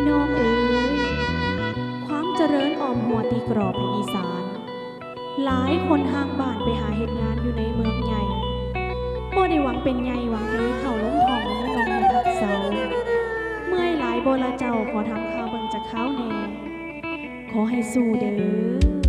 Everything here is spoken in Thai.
พี่น้องเอ๋ยความเจริญออมหัวตีกรอบในอีสาน หลายคนห่างบ้านไปหาเหตุงานอยู่ในเมืองใหญ่บ่ได้หวังเป็นใหญ่หวังให้เขาล้มทองและมีองในทักเสา เมื่อยหลายโบละเจ้าขอทำข้าวเบิ่งจากข้าวแน่ขอให้สู้เด้อ